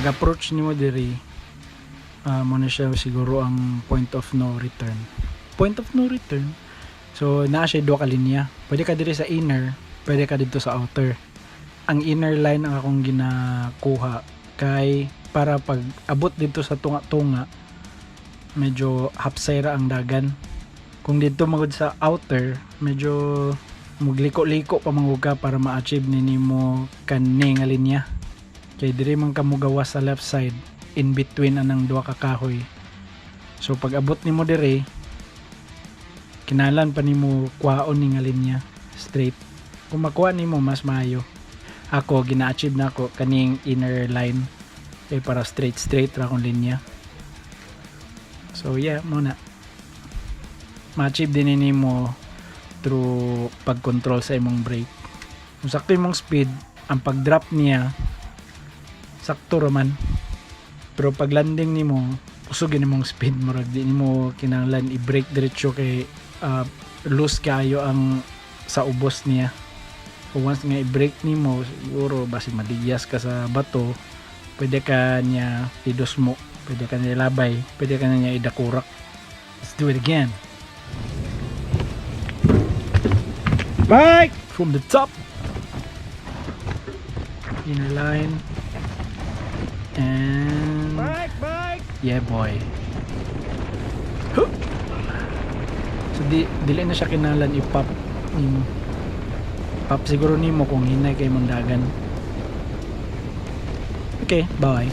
pag approach nimo diri uh, mo na siya siguro ang point of no return. Point of no return? So naa siya duha ka pwede ka diri sa inner pwede ka dito sa outer. Ang inner line ang akong ginakuha kay para pag abot dito sa tunga-tunga medyo hapsayra ang dagan. Kung dito magud sa outer medyo mugliko-liko pa manguga para ma-achieve ni nimo kani nga linya kay diri man ka mugawas sa left side in between anang duha ka kahoy. So pag abot nimo diri kinalan pa nimo kuhaon ni nga linya straight. Kung makuha nimo mas maayo. Ako gina-achieve na ako kaning inner line kay para straight straight ra akong linya. So yeah muna. Ma-achieve din ni mo through pag-control sa imong brake. Kung sakto imong speed ang pag-drop niya sakto raman. Pero pag landing nimo usog yun imong speed mo di nimo kinahanglan i-brake diretso kay uh, loose kayo ang sa ubos niya. Kung once nga i-brake nimo siguro basi madiyas ka sa bato pwede ka niya idos mo pwede ka niya labay pwede ka niya idakurak. Let's do it again. Bike! From the top. Inner line. And Bike, bike! yeah boy. Huh! So di dili na siya kinalan i-pop nimo. Pop siguro nimo kung hinay kay mong dagan. Okay, bye.